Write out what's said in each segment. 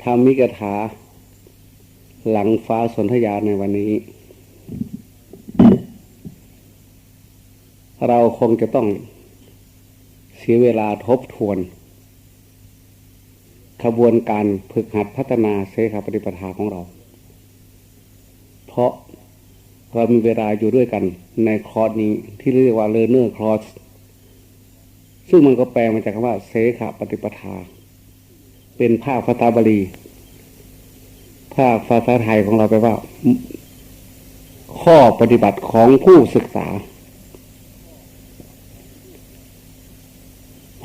ธรรมิกถา หลังฟ้าสนธยาในวันนี้ เราคงจะต้องเสียเวลาทบทวนขบวนการฝึกหัดพัฒนาเสขาปฏิปทาของเรา เพราะเรามีเวลาอยู่ด้วยกันในคอร์สนี้ที่เรียกว่า learner course ซึ่งมันก็แปลมาจากคำว่าเสขาปฏิปทา เป็นภาคภาษาบาลี ภาคภาษาไทยของเราแปลว่า ข้อปฏิบัติของผู้ศึกษา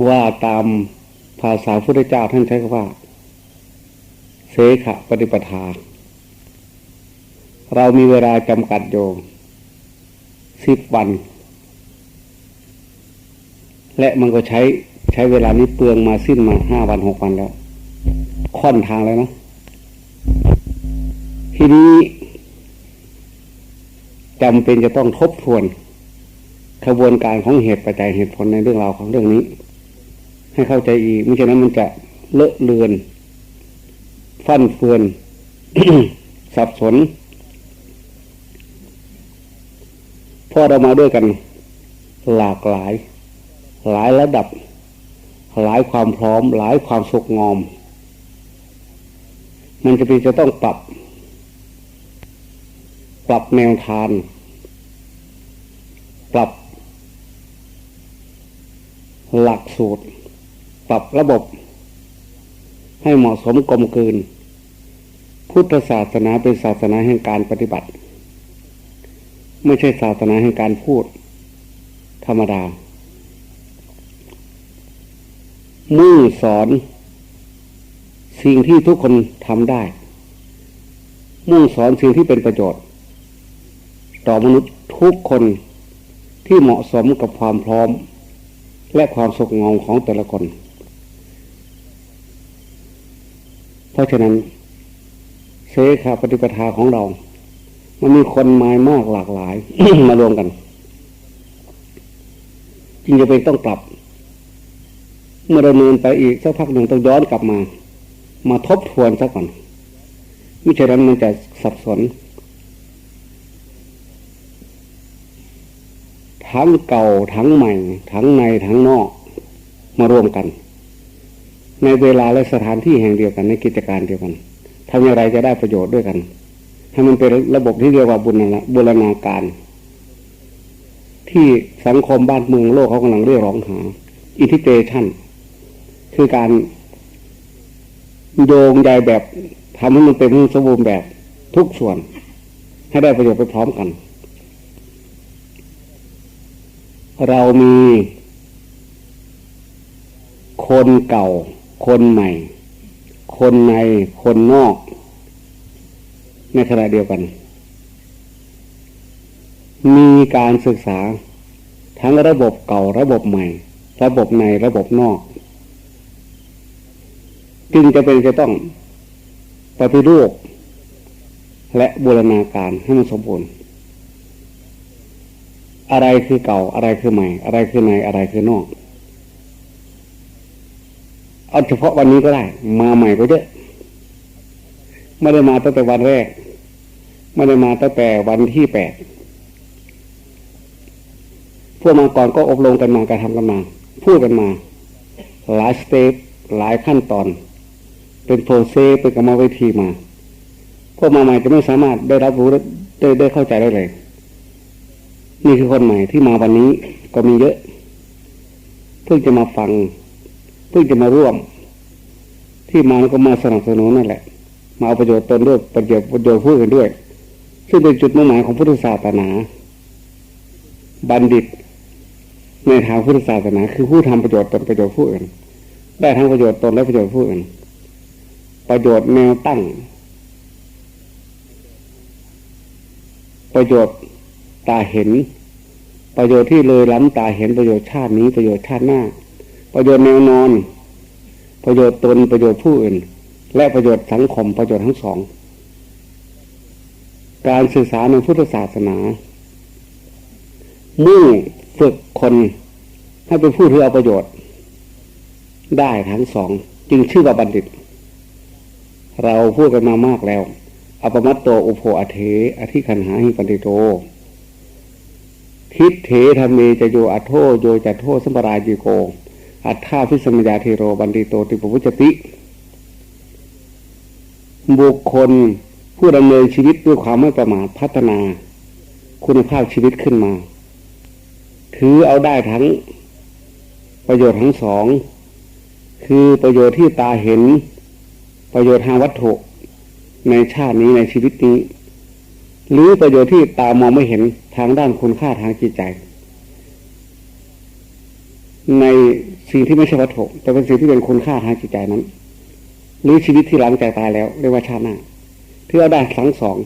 ว่าตามภาษาพุทธเจ้าท่านใช้คำว่าเสขะปฏิปทา เรามีเวลาจำกัดโยมสิบวัน และมันก็ใช้ใช้เวลานี้เปลืองมาสิ้นมาห้าวันหกวันแล้ว ค่อนทางแล้วนะ ทีนี้จำเป็นจะต้องทบทวนขบวนการของเหตุปัจจัยเหตุผลในเรื่องราวของเรื่องนี้ ให้เข้าใจอีกไม่ฉะนั้นมันจะเลอะเลือนฟั่นเฟือนสับสนพราะเรามาด้วยกันหลากหลาย หลายระดับ หลายความพร้อม หลายความสุกงอม มันจะเป็นจะต้องปรับ ปรับแนวทางปรับ หลักสูตร ปรับระบบ ให้เหมาะสมกลมกลืน พุทธศาสนาเป็นศาสนาแห่งการปฏิบัติ ไม่ใช่ศาสนาแห่งการพูด ธรรมดามุ่งสอน สิ่งที่ทุกคนทำได้ มุ่งสอนสิ่งที่เป็นประโยชน์ ต่อมนุษย์ทุกคนที่เหมาะสมกับความพร้อม และความสุขงอมของแต่ละคน เพราะฉะนั้นเสขาปฏิปทาของเรา มันมีคนมายมากหลากหลายมารวมกันจึงจะเป็นต้องปรับ เมื่อดำเนินไปอีกสักพักหนึ่งต้องย้อนกลับมา มาทบทวนซะก่อนไม่ใช่นั้นมันจะสับสนทั้งเก่าทั้งใหม่ ทั้งในทั้งนอก มารวมกัน ในเวลาและสถานที่แห่งเดียวกันในกิจการเดียวกันทำอย่างไรจะได้ประโยชน์ด้วยกันให้มันเป็นระบบที่เรียกว่าบุญนะบูรณาการ ที่สังคมบ้านเมืองโลกเขากำลังเรียกร้องหาอินทิเกชันคือการ โยงใยแบบทำให้มันเป็นสมบูรณ์แบบทุกส่วน ให้ได้ประโยชน์ไปพร้อมกัน เรามีคนเก่า คนใหม่ คนในคนนอก ในขณะเดียวกัน มีการศึกษาทั้งระบบเก่าระบบใหม่ ระบบในระบบนอก จึงจะเป็นจะต้องปฏิรูปและบูรณาการให้มันสมบูรณ์ อะไรคือเก่าอะไรคือใหม่ อะไรคือในอะไรคือนอก เอาเฉพาะวันนี้ก็ได้ มาใหม่ก็เยอะไม่ได้มาตั้งแต่วันแรกไม่ได้มาตั้งแต่วันที่แปดพวกมาก่อนก็อบรมกันมากระทำกันมา พูดกันมา หลายสเต็ปหลายขั้นตอน เป็นโปรเซสเป็นกรรมวิธีมาพวกมาใหม่จะไม่สามารถได้รับรู้ได้ได้เข้าใจได้เลย นี่คือคนใหม่ที่มาวันนี้ก็มีเยอะ เพิ่งจะมาฟัง เพิ่งจะมาร่วม ที่มาก็มาสนับสนุนนั่นแหละ มาเอาประโยชน์ตนด้วยประโยชน์ประโยชน์ผู้อื่นด้วย ซึ่งเป็นจุดมุ่งหมายของพุทธศาสนา บัณฑิต ในทางพุทธศาสนา คือผู้ทำประโยชน์ตนประโยชน์ผู้อื่น ได้ทั้งประโยชน์ตนและประโยชน์ผู้อื่น ประโยชน์แนวตั้ง ประโยชน์ตาเห็น ประโยชน์ที่เลยล้ำตาเห็นประโยชน์ชาตินี้ประโยชน์ชาติหน้า ประโยชน์แนวนอน ประโยชน์ตนประโยชน์ผู้อื่น และประโยชน์สังคมประโยชน์ทั้งสอง การศึกษาในพุทธศาสนามุ่งฝึกคนให้เป็นผู้ที่เอาประโยชน์ ได้ทั้งสองจึงชื่อว่าบัณฑิต เราพูดกันมามากแล้วอปมัตโตอุโภอเทอธิคันหาหิปันติโต ทิฏเถธรรมเมจะโยอัทโทโยจะโทสัมปรายิโก อัฏฐาพิสมยาเทโรบันติโตติปพุจติ บุคคลผู้ดำเนินชีวิตด้วยความไม่ประมาทพัฒนา คุณภาพชีวิตขึ้นมา ถือเอาได้ทั้งประโยชน์ทั้งสอง คือประโยชน์ที่ตาเห็น ประโยชน์ทางวัตถุในชาตินี้ในชีวิตนี้ หรือประโยชน์ที่ตามองไม่เห็นทางด้านคุณค่าทางจิตใจ ในสิ่งที่ไม่ใช่วัตถุ แต่เป็นสิ่งที่เป็นคุณค่าทางจิตใจนั้น หรือชีวิตที่หลังจากตายแล้วเรียกว่าชาติหน้าที่เอาได้ทั้งสอง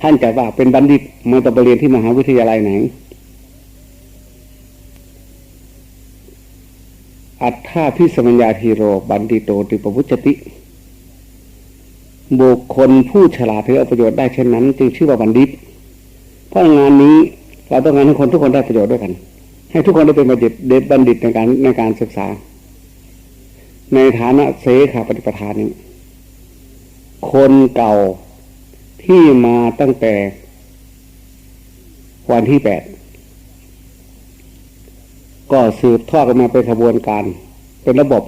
ท่านจะว่าเป็นบัณฑิตมาตองไปเรียนที่มหาวิทยาลัยไหน อัฏฐาพิสมัญญาทีโร บัณฑิโตติปวุจติ บุคคลผู้ฉลาดถือเอาประโยชน์ได้เช่นนั้น จึงชื่อว่าบัณฑิต เพราะงานนี้เราต้องการให้คนทุกคนได้ประโยชน์ด้วยกัน ให้ทุกคนได้เป็นบัณฑิตเด็บัณฑิตในการในการศึกษา ในฐานะเสขาปฏิปทานนี้คนเก่าที่มาตั้งแต่วันที่แปด ก็สืบทอดกันมาเป็นขบวนการ เป็นระบบ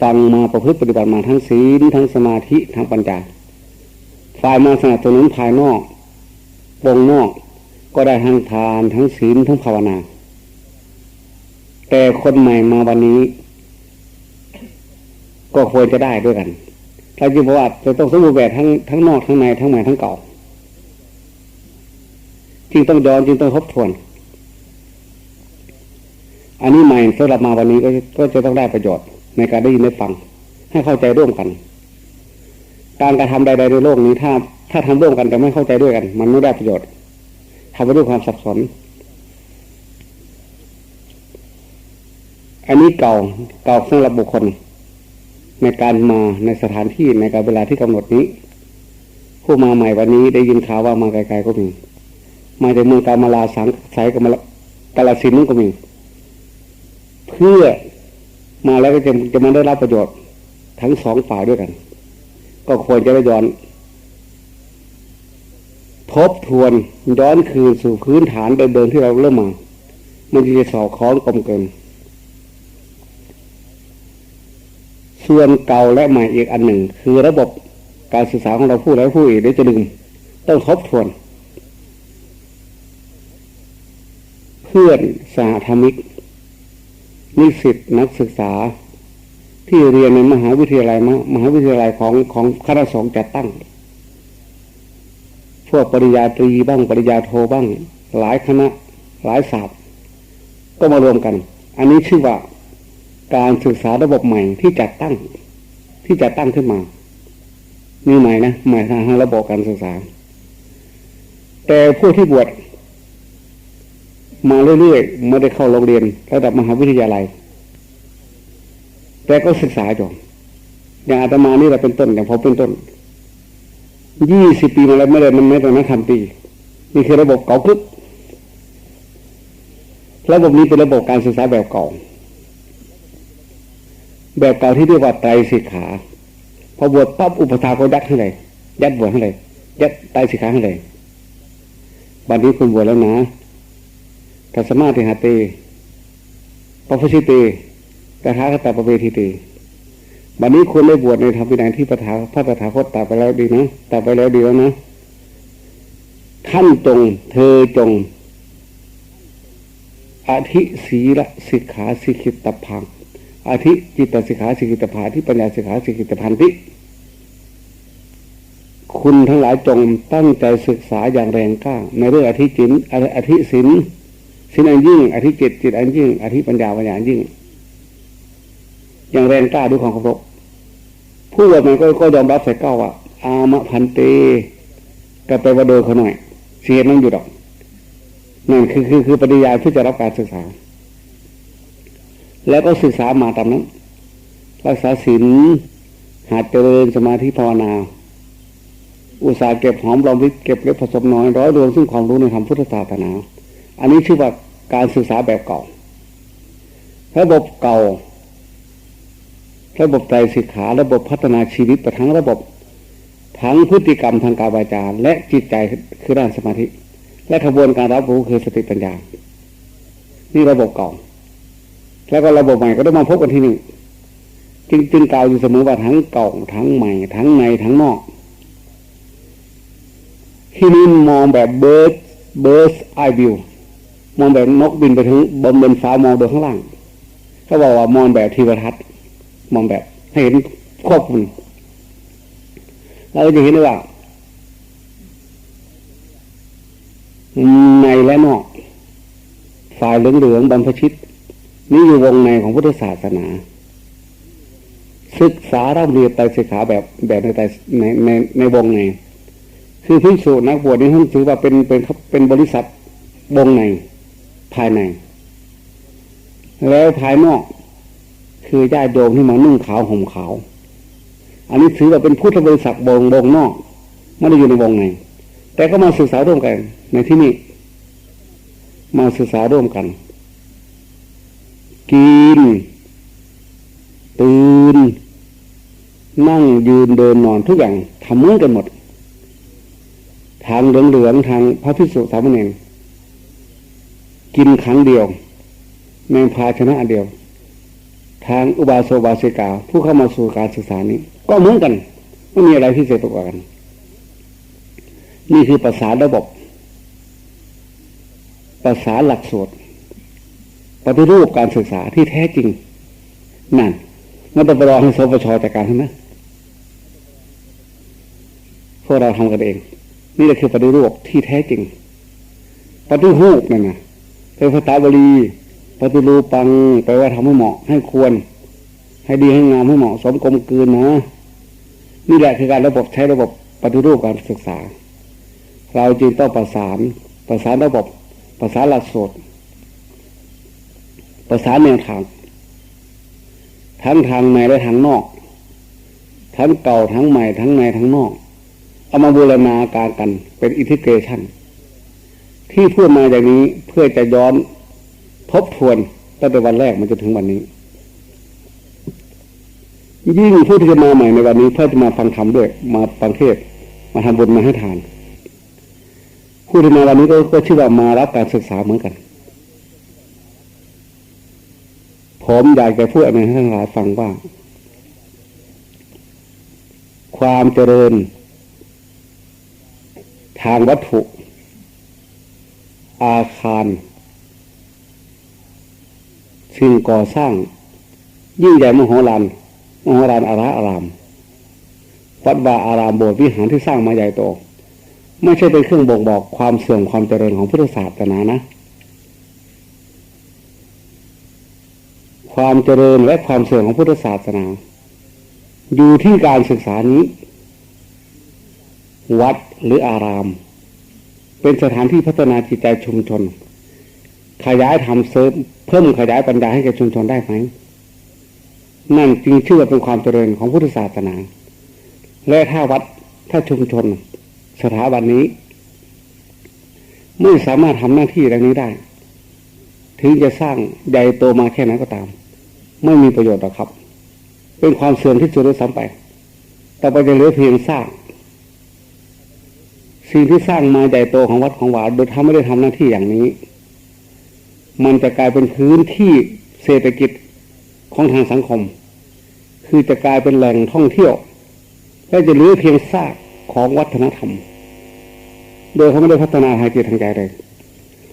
ฟังมาประพฤติปฏิบัติมาทั้งศีลทั้งสมาธิทั้งปัญญาฝ่ายมาสนับสนุนภายนอกวงนอกก็ได้ทั้งทานทั้งศีลทั้งภาวนา แต่คนใหม่มาวันนี้ ก็ควรจะได้ด้วยกันถ้าจริงประวัติจะต้องสมบูรณ์แบบทั้งทั้งนอกทั้งในทั้งใหม่ทั้งเก่าจึงต้องย้อนจึงต้องทบทวน อันนี้ใหม่สำหรับมาวันนี้ก็ก็จะต้องได้ประโยชน์ในการได้ยินได้ฟัง ให้เข้าใจร่วมกัน การกระทำใดๆในโลกนี้ถ้า ถ้าทำร่วมกันแต่ไม่เข้าใจด้วยกัน มันไม่ได้ประโยชน์ทำไปด้วยความสับสนอันนี้เก่าเก่าสำหรับบุคคล ในการมาในสถานที่ในการเวลาที่กำหนดนี้ ผู้มาใหม่วันนี้ได้ยินข่าวว่ามาไกลๆก็มี มาจากเมืองกามาลาสังสายกามาลกาลสินนั่นก็มี เพื่อมาแล้วก็จะจะมาได้รับประโยชน์ทั้งสองฝ่ายด้วยกัน ก็ควรจะได้ย้อน ทบทวนย้อนคืนสู่พื้นฐานเดิมที่เราเริ่มมา มันจะสอดคล้องกลมเกิน ส่วนเก่าและใหม่อีกอันหนึ่ง คือระบบการศึกษาของเราผู้แล้วผู้อีกได้จะดึงต้องทบทวน เพื่อนสหธรรมิก นิสิตนักศึกษา ที่เรียนในมหาวิทยาลัยมหาวิทยาลัยของของคณะสงฆ์จัดตั้ง พวกปริญญาตรีบ้างปริญญาโทบ้าง หลายคณะหลายศาสตร์ ก็มารวมกัน อันนี้ชื่อว่าการศึกษาระบบใหม่ที่จัดตั้ง ที่จัดตั้งขึ้นมานี่ใหม่นะใหม่ทางระบบการศึกษา แต่ผู้ที่บวช มาเรื่อยๆไม่ได้เข้าโรงเรียนระดับมหาวิทยาลัย แต่ก็ศึกษาอยู่อย่างอาตมานี่เราเป็นต้นอย่างผมเป็นต้นยี่สิบปีมาแล้วไม่ได้มันไม่ต้องนักทำปีนี่คือระบบเก่าคึกระบบนี้เป็นระบบการศึกษาแบบเก่า แบบเก่าที่เรียกว่าไตรสิกขาพอบวชปั๊บอุปถาก็ยัดให้เลยยัดบวชให้เลยยัดไตรสิกขาให้เลยบัดนี้คุณบวชแล้วนะ ทัสมาติหาเตปพุชิเตกระทาคตาปเวทิเตบัดนี้คุณได้บวชในธรรมวินัยที่พระถาพระตถาคตตาไปแล้วดีนะตาไปแล้วดีแล้วนะ ท่านจง เธอจง อธิศีลสิกขาสิกิตพัง อธิจิตสิกขาสิกิตภาที่ปัญญาสิกขาสิกิตพันธิคุณทั้งหลายจงตั้งใจศึกษาอย่างแรงกล้าในเรื่องอธิจินอธิศิน สินอันยิ่งอธิจิตจิตอันยิ่งอธิปัญญาปัญญายิ่ง อย่างแรงกล้าด้วยความเคารพผู้ว่ามันก็ก็ยอมรับใส่เก้าว่า อามะพันเตก็ไปว่าโดยเขาหน่อยเสียนั่งอยู่ดอกนั่นคือคือคือปฏิญาณที่จะรับการศึกษา แล้วก็ศึกษามาตามนั้น รักษาศีลหาเจริญสมาธิภาวนา อุตสาห์เก็บหอมรอมริบเก็บเล็บผสมน้อยร้อยรวมซึ่งความรู้ในธรรมพุทธศาสนา อันนี้ชื่อว่าการศึกษาแบบเก่า ระบบเก่า ระบบไตรสิกขาระบบพัฒนาชีวิตไปทั้งระบบทั้งพฤติกรรมทางกายวาจาและจิตใจคือด้านสมาธิ และกระบวนการรับรู้คือสติปัญญา นี่ระบบเก่า แล้วก็ระบบใหม่ก็ต้องมาพบกันที่นี่จึงจึงกล่าวอยู่เสมอว่าทั้งเก่าทั้งใหม่ ทั้งในทั้งนอก ที่นี่มองแบบเบิร์ดเบิร์ดไอวิว มองแบบนกบินไปถึงบนบนฟ้ามองดูข้างล่างเขาบอกว่ามองแบบทีวทัศน์มองแบบเห็นควบคุมเราจะเห็นได้ว่า ในและนอกฝ่ายเหลืองๆบรรพชิต นี่อยู่วงในของพุทธศาสนา ศึกษาเราเรียนไตรสิกขาแบบแบบในไตรในในในวงในคือพิสูจน์นักบวชนี่ท่านถือว่าเป็นเป็นเป็นบริษัทวงใน ภายใน แล้วภายนอก คือญาติโยมที่มานุ่งขาวห่มขาว อันนี้ถือว่าเป็นพุทธบริษัทวงวงนอกไม่ได้อยู่ในวงในแต่ก็มาศึกษาร่วมกัน ในที่นี้ มาศึกษาร่วมกัน กินตื่นนั่งยืนเดินนอนทุกอย่างทำเหมือนกันหมด ทางเหลืองๆทางพระพิสุสามเณร กินครั้งเดียว ในภาชนะเดียว ทางอุบาสกบาสิกา ผู้เข้ามาสู่การศึกษานี้ ก็เหมือนกันไม่มีอะไรที่เศษกว่ากัน นี่คือภาษาระบบภาษาหลักสูตรปฏิรูปการศึกษาที่แท้จริง นั่นมันต้องไปรอให้สปชจัดการทั้งนั้นพวกเราทำกันเอง นี่แหละคือปฏิรูปที่แท้จริง ปฏิรูปนั่นนะ เป็นภาษาบาลีปฏิรูปังแปลว่าทำให้เหมาะให้ควร ให้ดีให้งามให้เหมาะสมกลมกลืนนะนี่แหละคือการระบบใช้ระบบปฏิรูปการศึกษา เราจึงต้องประสานประสานระบบประสานหลักสูตรประสานแนวทางทั้งทางในและทางนอก ทั้งเก่าทั้งใหม่ทั้งในทั้งนอก เอามาบูรณาการกันเป็นอินทิเกรชัน ที่พูดมาอย่างนี้เพื่อจะย้อนทบทวนตั้งแต่วันแรกมันจะถึงวันนี้ ยิ่งผู้ที่จะมาใหม่ในวันนี้เพื่อจะมาฟังธรรมด้วย มาฟังเทศมาทำบุญมาให้ทาน ผู้ที่มาวันนี้ก็ก็ชื่อว่ามารับการศึกษาเหมือนกัน ผมอยากจะพูดอะไรให้ทั้งหลายฟังว่า ความเจริญ ทางวัตถุ อาคาร สิ่งก่อสร้าง ยิ่งใหญ่มโหฬารมโหฬารอาราอารามวัดวาอารามโบสถ์วิหารที่สร้างมาใหญ่โต ไม่ใช่เป็นเครื่องบ่งบอกความเสื่อมความเจริญของพุทธศาสนานะ ความเจริญและความเสื่อมของพุทธศาสนา อยู่ที่การศึกษานี้ วัดหรืออาราม เป็นสถานที่พัฒนาจิตใจชุมชน ขยายทำเสริมเพิ่มขยายปัญญาให้แก่ชุมชนได้ไหมนั่นจึงชื่อว่าเป็นความเจริญของพุทธศาสนา และถ้าวัดถ้าชุมชน สถาบันนี้ ไม่สามารถทำหน้าที่ดังนี้ได้ ถึงจะสร้างใหญ่โตมาแค่ไหนก็ตาม ไม่มีประโยชน์หรอกครับ เป็นความเสื่อมที่สุดด้วยซ้ำไป แต่ไปจะเหลือเพียงสร้าง สิ่งที่สร้างมาใหญ่โตของวัดของวาโดยทำไม่ได้ทำหน้าที่อย่างนี้ มันจะกลายเป็นพื้นที่เศรษฐกิจของทางสังคม คือจะกลายเป็นแหล่งท่องเที่ยว และจะเหลือเพียงซากของวัฒนธรรม โดยเขาไม่ได้พัฒนาทางจิตทางใจเลย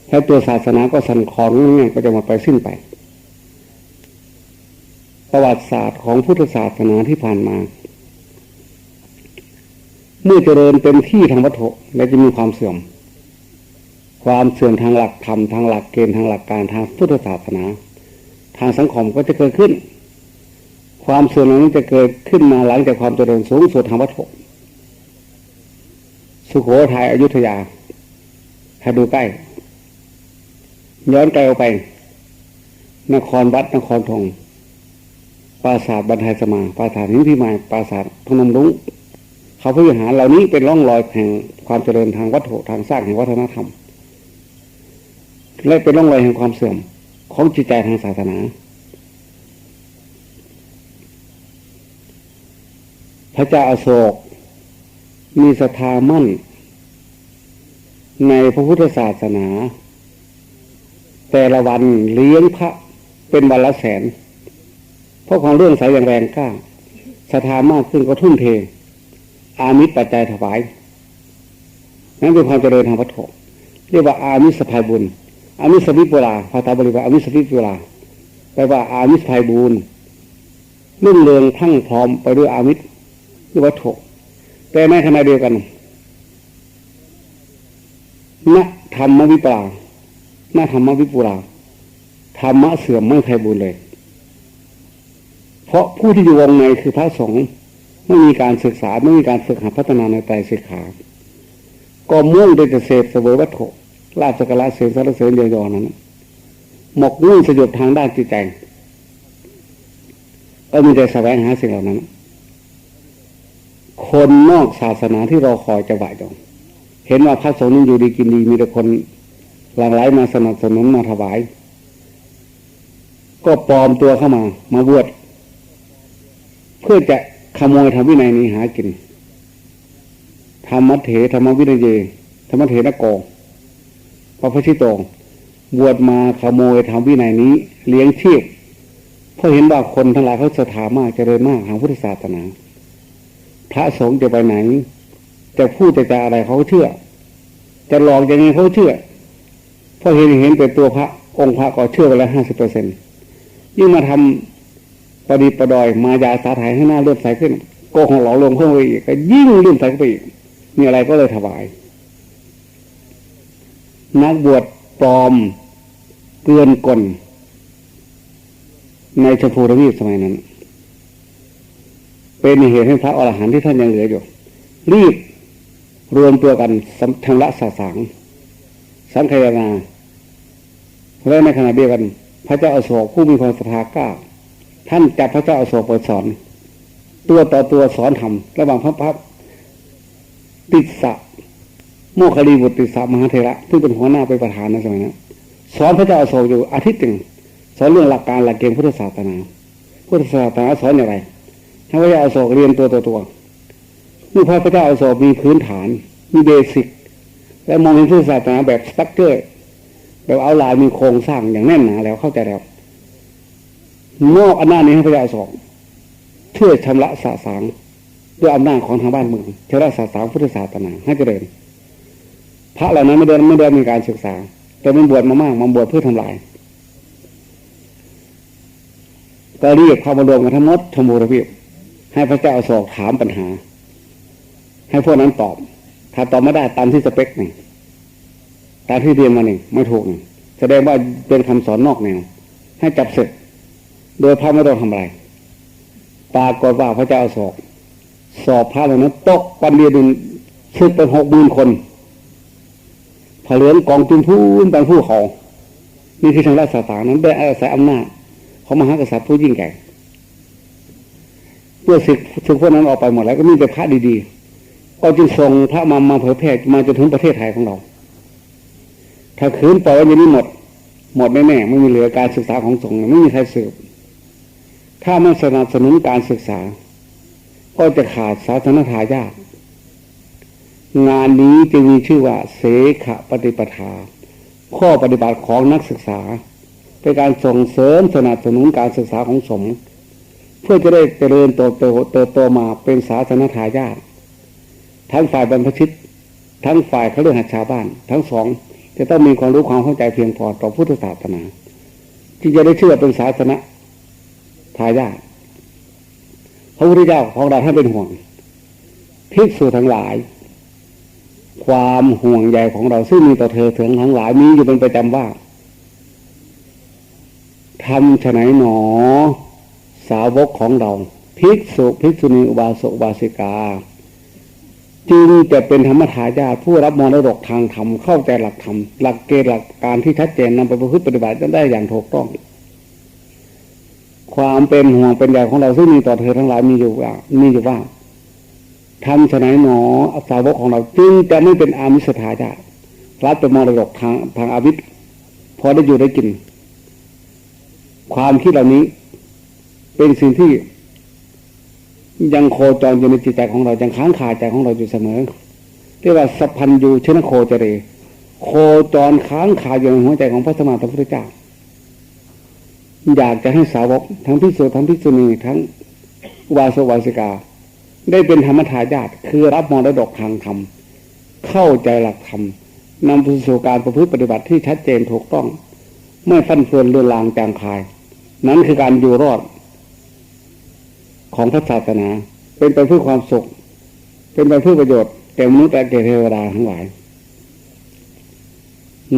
และตัวศาสนาก็สั่นคลอนเนี่ยก็จะมาไปสิ้นไป ประวัติศาสตร์ของพุทธศาสนาที่ผ่านมา เมื่อเจริญเต็มที่ทางวัตถุและจะมีความเสื่อม ความเสื่อมทางหลักธรรมทางหลักเกณฑ์ทางหลักการทางพุทธศาสนา ทางสังคมก็จะเกิดขึ้น ความเสื่อมเหล่านี้จะเกิดขึ้นมาหลังจากความเจริญสูงสุดทางวัตถุสุโขทัยอยุธยาถ้าดูใกล้ ย้อนไกลออกไป นครวัดนครทองปราสาทบรรทายสมาปราสาทหินพิมายปราสาทพนมรุ้ง เขาพิหารเหล่านี้เป็นร่องรอยแห่งความเจริญทางวัตถุทางสร้างแห่งวัฒนธรรม และเป็นร่องรอยแห่งความเสื่อมของจิตใจทางศาสนา พระเจ้าอาโศก มีศรัทธามั่น ในพระพุทธศาสนา แต่ละวันเลี้ยงพระเป็นวันละแสน เพราะของเรื่องสายอย่างแรงกล้าศรัทธามากขึ้นก็ทุ่มเท อามิตรปัจจัยถวายนั้นเป็นความเจริญทางวัตถุเรียกว่าอามิสภัยบุญ อามิสวิปุราภาษาบาลีว่าอามิสวิปุราแปลว่าอามิสภัยบุญรุ่งเรืองพรั่งพร้อมไปด้วยอามิตรด้วยวัตถุแต่ในขณะเดียวกันณธรรมวิปลาณธรรมวิปุราธรรมะเสื่อมไม่ไพบุญเลย เพราะผู้ที่อยู่วงในคือพระสงฆ์ ไม่มีการศึกษาไม่มีการฝึกหัดพัฒนาในใจศึกษาก็มุ่งโดยจะเสพเสวยวัตถุลาบสกละเสพสารเสริญเยอยอนั้นหมกมุ่งสยบทางด้านจิตใจก็มีแต่แสวงหาสิ่งเหล่านั้น คนนอกศาสนาที่เราคอยจะไหวจงเห็นว่าพระสงฆ์นั้นอยู่ดีกินดีมีแต่คนหลั่งไหลมาสนับสนุนมาถวาย ก็ปลอมตัวเข้ามา มาบวชเพื่อจะ ขโมยทำวินัยนี้หากินธรรมเถธรรมวินัยเยธรรมเถนโกพระพุทธโตบวชมาขโมยทำวินัยนี้ เลี้ยงชีพเพราะเห็นว่าคนทั้งหลายเขาศรัทธามากเจริญมากทางพุทธศาสนา พระสงฆ์จะไปไหน จะพูดจะจาอะไรเขาเชื่อ จะหลอกยังไงเขาเชื่อเพราะเห็นเห็นเป็นตัวพระองค์พระก็เชื่อไปแล้วห้าสิบเปอร์เซ็นยิ่งมาทำ ประดิประดอยมายาสาถ่ายให้หน้าเลื่อมใสขึ้นโกของหลอกลวงเพิ่มไปอีกก็ยิ่งเลื่อมใสขึ้นไปอีกมีอะไรก็เลยถวาย นักบวชปลอมเกินกลในชมพูทวีปสมัยนั้น เป็นเหตุให้พระอรหันต์ที่ท่านยังเหลืออยู่ รีบรวมตัวกันชำระสาสางสังขยานาและในขณะเดียวกัน พระเจ้าอโศกผู้มีความศรัทธากล้า ท่านจับพระเจ้าอโศกเปิดสอน ตัวต่อตัวสอนทำระหว่างพระพักติสะโมคลีบุตรติสะมหาเทระซึ่งเป็นหัวหน้าเป็นประธานในสมัยนั้นสอนพระเจ้าอโศกอยู่อาทิตย์หนึ่งสอนเรื่องหลักการหลักเกณฑ์พุทธศาสนาพุทธศาสนาสอนอย่างไรให้พระเจ้าอโศกเรียนตัวตัวตัวเมื่อพระเจ้าอโศกมีพื้นฐาน มีเบสิก และมองเห็นพุทธศาสนาแบบสตั๊กเกอร์แบบเอาลายมีโครงสร้างอย่างแน่นหนาแล้วเข้าใจแล้ว นอกอำนาจนี้ให้พระเจ้าอโศกเพื่อชำระสาสางด้วยอำนาจของทางบ้านเมืองเทระศาสนาพุทธศาสนาให้เจริญพระเหล่านั้นไม่ได้ไม่ได้มีการศึกษา แต่มันบวชมามากมันบวชเพื่อทำลายก็เรียกเข้ามารวมกันทั้งหมดทมูระพิบให้พระเจ้าสอกถามปัญหา ให้พวกนั้นตอบ ถ้าตอบไม่ได้ตามที่สเปคหนึ่งตามที่เรียนมาหนึ่งไม่ถูกหนึ่งแสดงว่าเป็นคำสอนนอกแนว ให้จับศึก โดยพระไม่ต้องทำอะไรปรากฏว่าพระเจ้าสอกสอบพระเหล่านั้นตกปันเดียดึงซึกเป็นหกหมื่นคนผเหลืองกองจุนพูนเป็นผู้เขานี่คือทางราชสานั้นได้อาศัยอำนาจของมหากษัตริย์ผู้ยิ่งใหญ่เมื่อศึกศึกพวกนั้นออกไปหมดแล้วก็มีแต่พระดีๆ ก็จึงส่งพระมามาเผยแพร่มาจนถึงประเทศไทยของเรา ถ้าคืนปล่อยไว้อย่างนี้หมด หมดแน่ๆไม่มีเหลือการศึกษาของสงฆ์ไม่มีใครสืบ ถ้าไม่สนับสนุนการศึกษา ก็จะขาดศาสนทายาทงานนี้จึงมีชื่อว่า เสขปฏิปทา ข้อปฏิบัติของนักศึกษา เป็นการส่งเสริมสนับสนุนการศึกษาของสมเพื่อจะได้เจริญโตโตเติบโตมาเป็นศาสนทายาททั้งฝ่ายบรรพชิต ทั้งฝ่ายเขาเรื่องหัชาวบ้าน ทั้งสองจะต้องมีความรู้ความเข้าใจเพียงพอต่อพุทธศาสนาที่จะได้เชื่อเป็นศาสนา ทายาทพระพุทธเจ้าของเราท่านเป็นห่วงภิกษุทั้งหลาย ความห่วงใยของเราซึ่งมีต่อเธอเถึงทั้งหลายมีอยู่เป็นประจำว่าทำฉไหนหนอ สาวกของเราภิกษุภิกษุณีอุบาสกอุบาสิกาจึงจะเป็นธรรมทายาทผู้รับมรดกทางธรรมเข้าใจหลักธรรมหลักเกณฑ์หลักการที่ชัดเจนนำไปประพฤติปฏิบัติได้อย่างถูกต้อง ความเป็นห่วงเป็นใยของเราซึ่งมีต่อเธอทั้งหลายมีอยู่ว่ามีอยู่ว่าทำฉนัยหนอสาวกของเราจึงจะไม่เป็นอามิสถาญารับเป็นมรดกทางทางอาวิธพอได้อยู่ได้กิน ความคิดเหล่านี้ เป็นสิ่งที่ ยังโคจรอยู่ในจิตใจของเรายังค้างคาใจของเราอยู่เสมอเรียกว่าสัพพันยูชนโคเจเร โคจรค้างคาอยู่ในหัวใจของพระสมมาสัมพุทธเจ้า อยากจะให้สาวกทั้งพิสุทั้งพิสุณีทั้งอุบาสวาสิกา ได้เป็นธรรมทายาทคือรับมรดกทางธรรมเข้าใจหลักธรรมนำไปสู่การประพฤติปฏิบัติที่ชัดเจนถูกต้อง ไม่ฟั่นเฟือนเรือนลางจางคาย นั้นคือการอยู่รอด ของพระศาสนา เป็นไปเพื่อความสุข เป็นไปเพื่อประโยชน์แก่มนุษย์และแก่เทวดาทั้งหลาย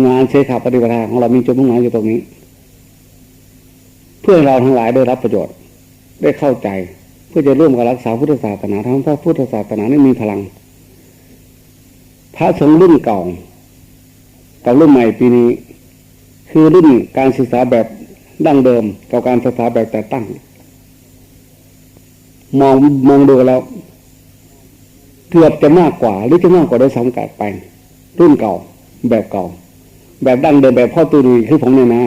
งานเสขาปฏิบัติของเรามีจุดมุ่งหมายอยู่ตรงนี้ เพื่อเราทั้งหลายได้รับประโยชน์ ได้เข้าใจ เพื่อจะร่วมกันรักษาพุทธศาสนาทั้งพระพุทธศาสนานี่มีพลัง พระสงฆ์รุ่นเก่ากับรุ่นใหม่ปีนี้ คือรุ่นการศึกษาแบบดั้งเดิมกับการศึกษาแบบแต่ตั้ง มองมองดูแล้วเกือบจะมากกว่าหรือจะมากกว่าโดยสังกัดไป รุ่นเก่า แบบเก่า แบบดั้งเดิมแบบพ่อตุลีคือผมเนี่ยนะ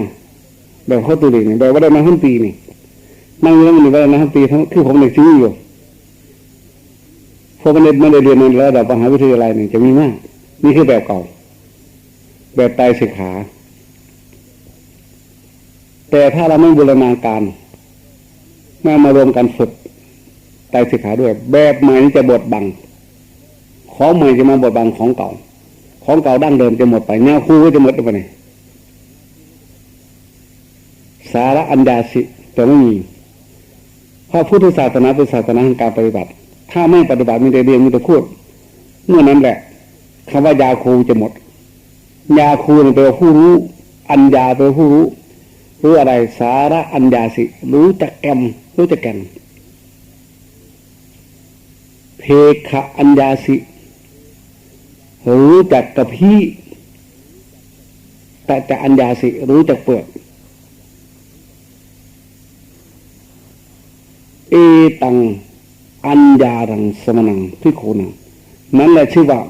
แบบพ่อตุลีเนี่ยแบบว่าได้มาทั้งปีนี่นั่งอยู่แล้วมันอยู่ได้มาทั้งปีทั้งคือผมเด็กซีอยู่พอมันไม่ได้เรียนในระดับมหาวิทยาลัยนี่จะมีมาก นี่คือแบบเก่า แบบไตรสิกขา แต่ถ้าเราไม่บูรณาการไม่มารวมกันฝึกไตรสิกขาด้วย แบบใหม่นี่จะบดบัง ของใหม่จะมาบดบังของเก่า ของเก่าดั้งเดิมจะหมดไปแนวคู่ก็จะหมดไปไหน สาระอัญญาสิจะไม่มีเพราะพุทธศาสนาเป็นศาสนาแห่งการปฏิบัติ ถ้าไม่ปฏิบัติมีแต่เรียนมีแต่พูดเมื่อนั้นแหละคำว่ายาคูจะหมด ยาคูเนี่ยแปลว่าผู้รู้ อัญญาแปลว่าผู้รู้รู้อะไรสาระอัญญาสิ รู้จักแกมรู้จักแกนเพคอัญญาสิรู้จักกระพี้แต่จะอัญญาสิ รู้จักเปลือก เอตัง อัญญารังสมนังพิโคนังนั่นแหละชื่อว่า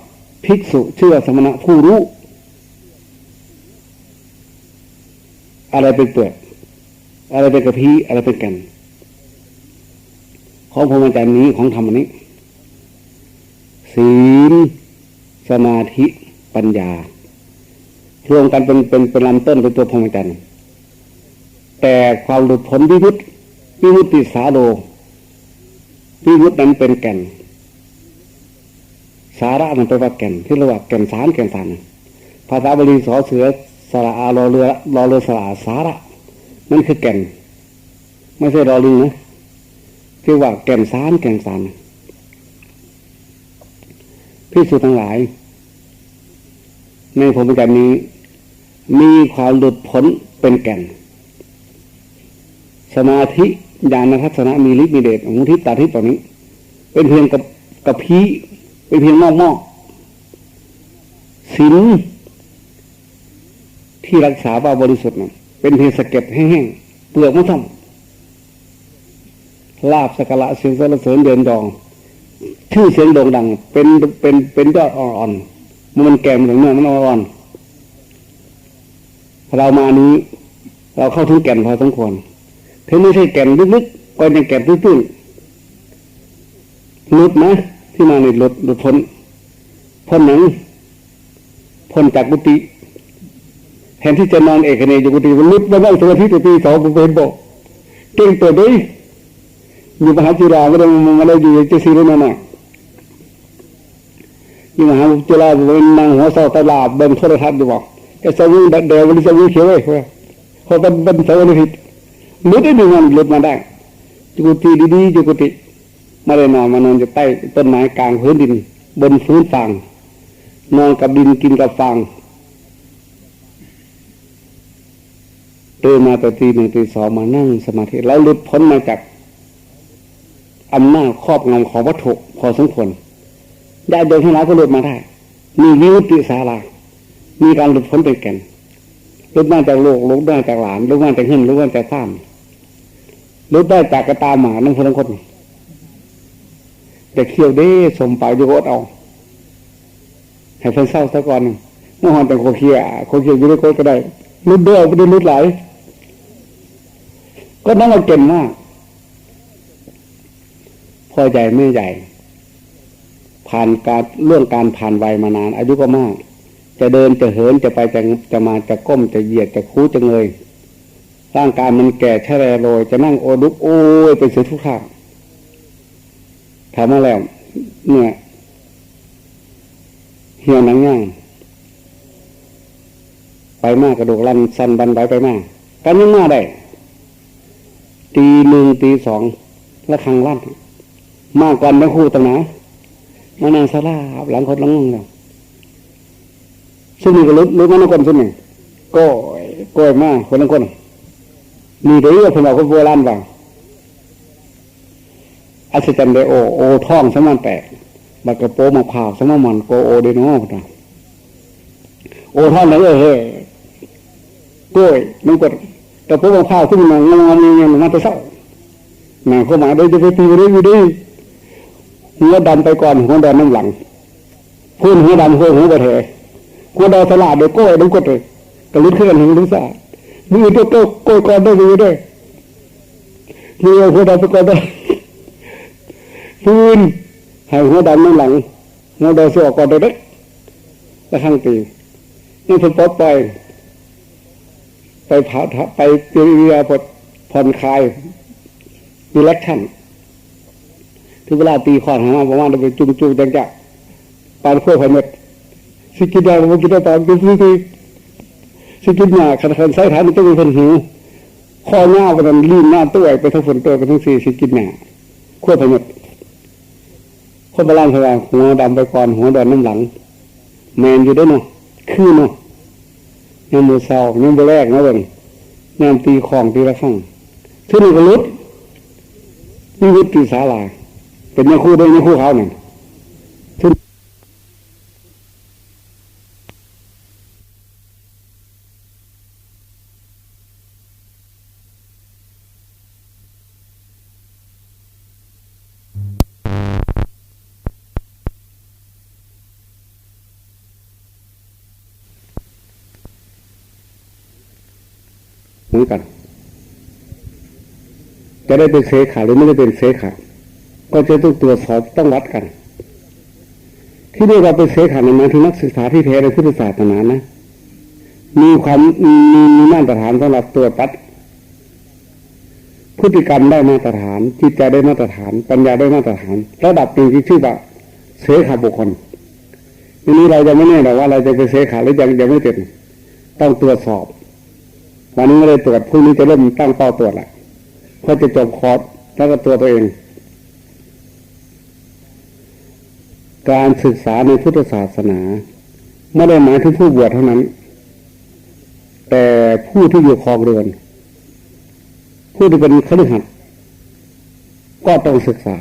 ภิกษุชื่อว่าสมณะผู้รู้ อะไรเป็นเปลือกอะไรเป็นกระพี้อะไรเป็นแกันของพรหมจรรย์นี้ของธรรมนี้ ศีลสมาธิปัญญารวมกันเป็นเป็นเป็นลำต้นเป็นตัวพรหมจรรย์แต่ความหลุดพ้นวิมุตติวิมุตติสาโด วิมุตตินั้นเป็นแก่น สาระมันเป็นว่าแก่น ที่เรียกว่าแก่นสารแก่นสารภาษาบาลีสอเสือสระอารอเรือรอเรือสระสาระนั่นคือแก่น ไม่ใช่รอลิงนะที่ว่าแก่นสารแก่นสารพิสูจน์ทั้งหลาย ในผมกันนี้ มีความหลุดพ้นเป็นแก่น สมาธิ ญาณทัศนะมีฤทธิ์มีเดชของทิศตาทิศตอนนี้ เป็นเพียงกับกับพีเป็นเพียงนอกนอกศีลที่รักษาว่าบริสุทธิ์นะเป็นเพียงสะเก็ดแห้งๆเปลือกไม่ต้องลาบสกละเสียงสรรเสริญเดินดอง ชื่อเสียงโด่งดัง เป็นเป็นเป็นยอดอ่อนๆมันแก่มถึงเนื้อมันอ่อนเรามานี้ เราเข้าถึงแก่นพอสมควร ถึงไม่ใช่แก่นลึกๆก็ยังแก่นตื้นๆลุดนะที่มาในหลุดหลุดพ้นพ้นหนังพ้นจากกุฏิแทนที่จะนอนเอกเนยอยู่กุฏิมันลุดมาบ้างสักอาทิตย์ตีสองผมเป็นบอกเก่งตัวด้วยอยู่มหาจุฬาไม่ได้มาได้อยู่เจสีรุ่นนั่นน่ะอยู่มหาจุฬาเป็นนางหัวเสาตลาดเดินโทรทัศน์อยู่บอกแกสวิงเดววันนี้สวิงเขียวเลยเขาเป็นเป็นสาวิงผิ ดลุดได้ดูมันลุดมาได้จุกุฏิดีๆจุกุฏิมาเลยนอนมานอนอยู่ใต้ต้นไม้กลางพื้นดิน บนพื้นฟางนอนกับดินกินกับฟางตื่นมาแต่ตีหนึ่งตีสองมานั่งสมาธิแล้วหลุดพ้นมาจากอำนาจครอบงำของวัตถุพอสมควรได้โดยที่เราก็หลุดมาได้ มีวิวติสารามีการหลุดพ้นเป็นแก่นหลุดมาจากโลกหลุดมาจากหลานหลุดมาจากเงินหลุดมาจากซ้ำห ลุดได้จากกระตาหมานั่งคนละคนแต่เคี่ยวเด้สมไปากอยู่กดเอาให้เพิ่นเศร้าซะก่อนเมื่อวานแต่โคเคียโคเคียอยู่ในโคก็ได้รุดเด้อไม่ได้รุดหลก็นั่นเราเก่งมาก พ่อใหญ่แม่ใหญ่ ผ่านการเรื่องการผ่านวัยมานาน อายุก็มาก จะเดินจะเหินจะไปจะจะมาจะก้มจะเหยียดจะคู้จะเงย ร่างกายมันแก่แช่แรโรยจะนั่งโอดุกโอ้ยไปเสียทุกท่าถามมาแล้ว เนี่ยเหี่ยวหนังย่างไปมากกระดูกลันสันบันไว้ไปมากกันยังมาได้ ตีหนึ่งตีสองแล้วคังลั่นมากกว่านักคู่ตรงไหนมานั่งสลาหลังคนหลังงงแล้วซึ่งนี่ก็รู้รู้มานักคนซึ่งนี่ก็ก้อยมากคนละคน มีเดี๋ยวคนบอกคนโบราณว่าอัศจรรย์เดโอโอท่องสมันแตกบักกระโปมะพร้าวสมมันโกโอเดโนนะโอท่อนไหนเออเฮ้ยกล้วยมันกดกระโปมะพร้าวขึ้นมางงงงงมาตัวเศร้าหนังเข้ามาได้จะไปตีไปได้อยู่ดีหัวดำไปก่อนหัวดงน้ำหลังพูนหัวดำหัวหัวกระเทหัวดำสลาดโดยกล้วยต้องกดเลยกระลุ้นขึ้นหัวลุ้นสา มือตัวโตกยก่อนได้มือด้วยมือหัวดำไปก่อนได้พูนให้หัวดำน้ำหลังหัวดำสวก่อนได้เด็กแล้วข้างตีนี่ผมปลดไปไปผ่าไปเรียผ่อนคลายดีเลคชั่นถึงเวลาตีขอนหาประมาณไปจุ่มจุ่มจังจักปานขั้วพันเม็ดสิกินได้ผมกินได้ตอนกินที สิกินหยาขันขันไส้ฐานมันต้องมีคนหิวข้อหน้ากันลีนหน้าตัวไปทั้งฝนตัวไปทั้งสี่สิกินหยาขั้วพันเม็ดคนโบราณเขาว่าหัวดำไปก่อนหัวดงน้ำหลัง แมนอยู่ด้วยเนาะคือเนาะยังมือเศร้ายังมือแรกนะเบิ่งยังตีของตีละข้างที่นี่ก็ลุดนี่วุฒิศาลาเป็นยังคู่ด้วยยังคู่เขาเนี่ย เหมือนกัน จะได้เป็นเสขาหรือไม่ได้เป็นเสขาก็จะต้องตรวจสอบต้องวัดกัน ที่เรียกว่าเป็นเสขาในหมายถึงนักศึกษาที่แท้ในพุทธศาสนานะ มีความมีมีมาตรฐานสำหรับตัวจวัดพฤติกรรมได้มาตรฐาน จิตใจได้มาตรฐาน ปัญญาได้มาตรฐาน ระดับหนึ่งที่ชื่อว่าเสขาบุคคลทีนี้เราจะไม่แน่หรอกว่าเราจะเป็นเสขาหรือยังยังไม่เป็นต้องตรวจสอบ วันนี้ไม่ได้ตรวจพรุ่งนี้จะเริ่มตั้งเป้าตรวจละเพื่อจะจบคอร์สแล้วก็ตัวตัวเอง การศึกษาในพุทธศาสนาไม่ได้หมายถึงผู้บวชเท่านั้น แต่ผู้ที่อยู่ครองเรือน ผู้ที่เป็นคฤหัสถ์ก็ต้องศึกษา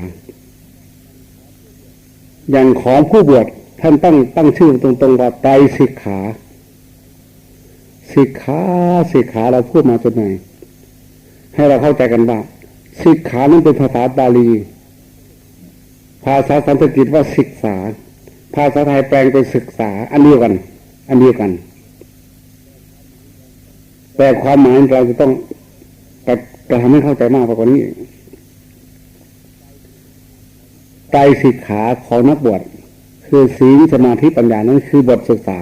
อย่างของผู้บวชท่านตั้งตั้งชื่อตรงๆว่าไตรสิกขา สิกขาสิกขาเราพูดมาจนไหนให้เราเข้าใจกันว่าสิกขานั้นเป็นภาษาบาลี ภาษาสันสกฤตว่าศึกษา ภาษาไทยแปลงเป็นศึกษา อันเดียวกัน อันเดียวกัน แต่ความหมายเราจะต้องกระทำให้เข้าใจมากกว่านี้ไตสิกขาของนักบวชคือศีลสมาธิปัญญานั้นคือบทศึกษา